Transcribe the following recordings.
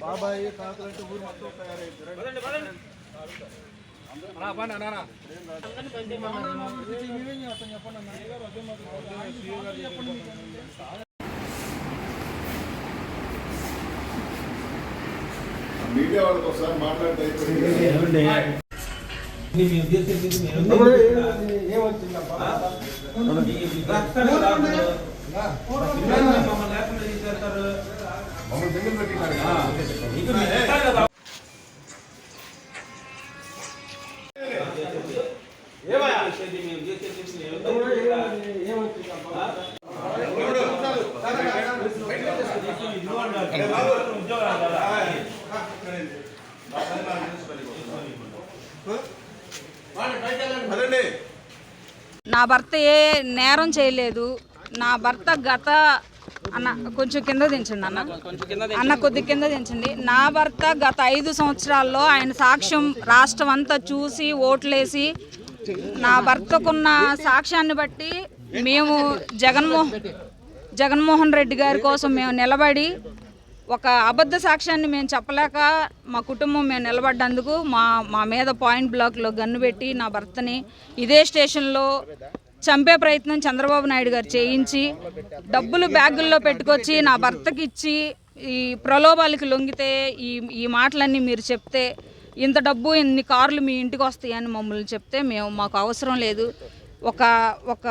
బాబాయి తాతలంటే ఊరు మొత్తం తయారైంది మీడియా వాళ్ళకి ఒకసారి మాట్లాడితే. మమ్మల్ని దగ్గర పెట్టినారు నా భర్త ఏ నేరం చేయలేదు. నా భర్త గత అన్న కొంచెం కింద దించండి అన్న. అన్న కొద్ది కింద దించండి. నా భర్త గత ఐదు సంవత్సరాల్లో ఆయన సాక్ష్యం రాష్ట్రం అంతా చూసి ఓట్లేసి నా భర్తకున్న సాక్ష్యాన్ని బట్టి మేము జగన్మోహన్ జగన్మోహన్ రెడ్డి గారి కోసం మేము నిలబడి ఒక అబద్ధ సాక్ష్యాన్ని మేము చెప్పలేక మా కుటుంబం మేము నిలబడ్డందుకు మా మా మీద పాయింట్ బ్లాక్లో గన్ను పెట్టి నా భర్తని ఇదే స్టేషన్లో చంపే ప్రయత్నం చంద్రబాబు నాయుడు గారు చేయించి డబ్బులు బ్యాగుల్లో పెట్టుకొచ్చి నా భర్తకి ఇచ్చి ఈ ప్రలోభాలకి లొంగితే ఈ ఈ మాటలన్నీ మీరు చెప్తే ఇంత డబ్బు ఇన్ని కార్లు మీ ఇంటికి వస్తాయని మమ్మల్ని చెప్తే మేము మాకు అవసరం లేదు. ఒక ఒక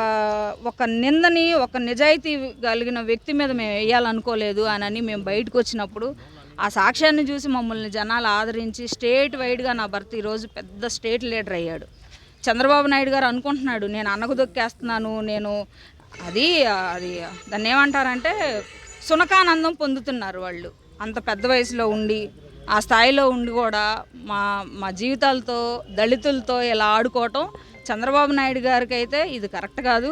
ఒక నిందని ఒక నిజాయితీ కలిగిన వ్యక్తి మీద మేము వేయాలనుకోలేదు అని మేము బయటకు వచ్చినప్పుడు ఆ సాక్ష్యాన్ని చూసి మమ్మల్ని జనాలు ఆదరించి స్టేట్ వైడ్గా నా భర్త ఈరోజు పెద్ద స్టేట్ లీడర్ అయ్యాడు. చంద్రబాబు నాయుడు గారు అనుకుంటున్నాడు నేను అన్నకు దొక్కేస్తున్నాను నేను అది అది దాన్ని ఏమంటారంటే సునకానందం పొందుతున్నారు వాళ్ళు. అంత పెద్ద వయసులో ఉండి ఆ స్థాయిలో ఉండి కూడా మా మా జీవితాలతో దళితులతో ఇలా ఆడుకోవటం చంద్రబాబు నాయుడు గారికి అయితే ఇది కరెక్ట్ కాదు.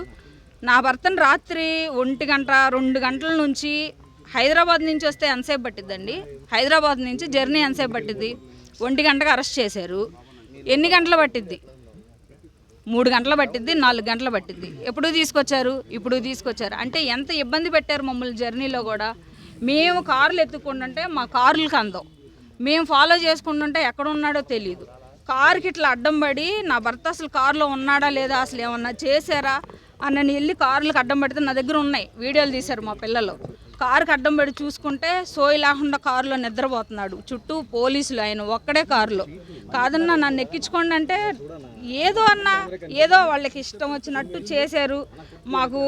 నా భర్తను రాత్రి ఒంటి గంట రెండు గంటల నుంచి హైదరాబాద్ నుంచి వస్తే ఎంతసేపు పట్టిద్దండి? హైదరాబాద్ నుంచి జర్నీ ఎంతసేపు పట్టిద్ది? ఒంటి గంటకు అరెస్ట్ చేశారు. ఎన్ని గంటలు పట్టిద్ది? మూడు గంటలు పట్టిద్ది నాలుగు గంటలు పట్టిద్ది. ఎప్పుడు తీసుకొచ్చారు? ఇప్పుడు తీసుకొచ్చారు. అంటే ఎంత ఇబ్బంది పెట్టారు మమ్మల్ని జర్నీలో కూడా. మేము కార్లు ఎత్తుకుంటుంటే మా కార్లకు అందం. మేము ఫాలో చేసుకుంటుంటే ఎక్కడ ఉన్నాడో తెలియదు కారుకి ఇట్లా అడ్డం పడి నా భర్త అసలు కారులో ఉన్నాడా లేదా? అసలు ఏమన్నా చేశారా? అన్నని వెళ్ళి కార్లకు అడ్డం పడితే నా దగ్గర ఉన్నాయి. వీడియోలు తీశారు మా పిల్లలు. కారుకి అడ్డం పడి చూసుకుంటే సోయి లేకుండా కారులో నిద్రపోతున్నాడు. చుట్టూ పోలీసులు ఆయన ఒక్కడే కారులో కాదన్నా నన్ను ఎక్కించుకోండి అంటే ఏదో అన్నా ఏదో వాళ్ళకి ఇష్టం వచ్చినట్టు చేశారు. మాకు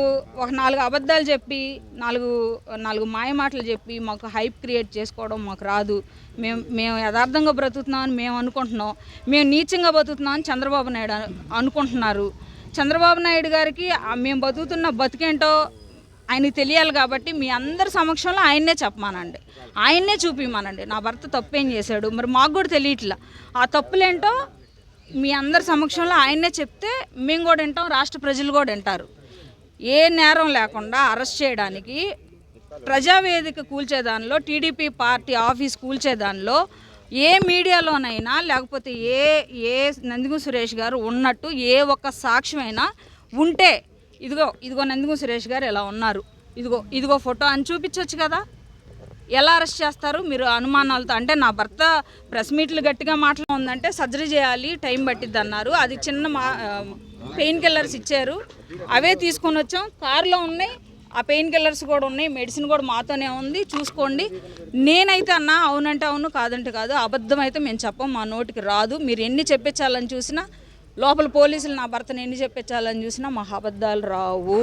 ఒక నాలుగు అబద్ధాలు చెప్పి నాలుగు నాలుగు మాయ మాటలు చెప్పి మాకు హైప్ క్రియేట్ చేసుకోవడం మాకు రాదు. మేము మేము యథార్థంగా బ్రతుకుతున్నామని మేము అనుకుంటున్నాం. మేము నీచంగా బతుకుతున్నామని చంద్రబాబు నాయుడు అనుకుంటున్నారు. చంద్రబాబు నాయుడు గారికి మేము బతుకుతున్న బతికేంటో ఆయనకి తెలియాలి కాబట్టి మీ అందరి సమక్షంలో ఆయన్నే చెప్పమానండి. ఆయన్నే చూపిమానండి. నా భర్త తప్పేం చేశాడు? మరి మాకు కూడా తెలియట్లా. ఆ తప్పులేంటో మీ అందరి సమక్షంలో ఆయన్నే చెప్తే మేము కూడా వింటాం రాష్ట్ర ప్రజలు కూడా వింటారు. ఏ నేరం లేకుండా అరెస్ట్ చేయడానికి ప్రజావేదిక కూల్చేదానిలో టీడీపీ పార్టీ ఆఫీస్ కూల్చేదానిలో ఏ మీడియాలోనైనా లేకపోతే ఏ ఏ నందిగు సురేష్ గారు ఉన్నట్టు ఏ ఒక్క సాక్ష్యమైనా ఉంటే ఇదిగో ఇదిగో నందిగు సురేష్ గారు ఎలా ఉన్నారు. ఇదిగో ఇదిగో ఫోటో అని చూపించవచ్చు కదా. ఎలా అరెస్ట్ చేస్తారు? మీరు అనుమానాలతో అంటే నా భర్త ప్రెస్ మీట్లు గట్టిగా మాటలు ఉందంటే సర్జరీ చేయాలి టైం పట్టిద్ది అన్నారు. అది చిన్న మా పెయిన్ కిల్లర్స్ ఇచ్చారు. అవే తీసుకొని వచ్చాం. కారులో ఉన్నాయి. ఆ పెయిన్ కిల్లర్స్ కూడా ఉన్నాయి. మెడిసిన్ కూడా మాతోనే ఉంది. చూసుకోండి. నేనైతే అన్నా అవునంటే అవును కాదంటే కాదు అబద్ధం అయితే మేము చెప్పం. మా నోటికి రాదు. మీరు ఎన్ని చెప్పించాలని చూసినా లోపల పోలీసులు నా భర్తను ఎన్ని చెప్పించాలని చూసినా మా అబద్ధాలు రావు.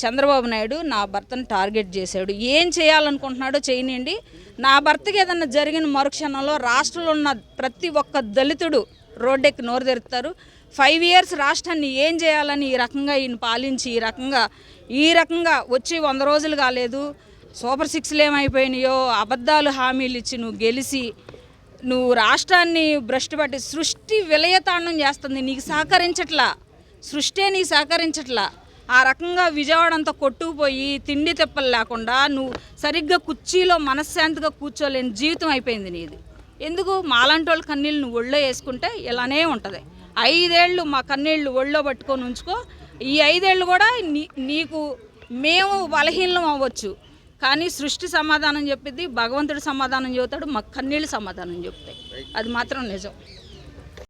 చంద్రబాబు నాయుడు నా భర్తను టార్గెట్ చేశాడు. ఏం చేయాలనుకుంటున్నాడో చేయనియండి. నా భర్తకి ఏదన్నా జరిగిన మరుక్షణంలో రాష్ట్రంలో ఉన్న ప్రతి ఒక్క దళితుడు రోడ్డెక్కి నోరు తెరుతారు ఫైవ్ ఇయర్స్ రాష్ట్రాన్ని ఏం చేయాలని ఈ రకంగా ఈయన పాలించి ఈ రకంగా ఈ రకంగా వచ్చి వంద రోజులు కాలేదు. సూపర్ సిక్స్లు ఏమైపోయినాయో అబద్ధాలు హామీలు ఇచ్చి నువ్వు గెలిచి నువ్వు రాష్ట్రాన్ని భ్రష్టు పట్టి సృష్టి విలయతాండం చేస్తుంది. నీకు సహకరించట్లా. సృష్టే నీకు సహకరించట్లా. ఆ రకంగా విజయవాడ అంతా కొట్టుకుపోయి తిండి తిప్పలు లేకుండా నువ్వు సరిగ్గా కుర్చీలో మనశ్శాంతిగా కూర్చోలేని జీవితం అయిపోయింది నీది. ఎందుకు? మాలాంటి వాళ్ళ కన్నీళ్ళు నువ్వు ఒళ్ళో వేసుకుంటే ఇలానే ఉంటుంది. ఐదేళ్ళు మా కన్నీళ్ళు ఒళ్ళో పట్టుకొని ఉంచుకో. ఈ ఐదేళ్ళు కూడా నీ నీకు మేము బలహీనం అవ్వచ్చు. కానీ సృష్టి సమాధానం చెప్పిద్ది భగవంతుడు సమాధానం చెబుతాడు మా కన్నీళ్ళు సమాధానం చెప్తాయి. అది మాత్రం నిజం.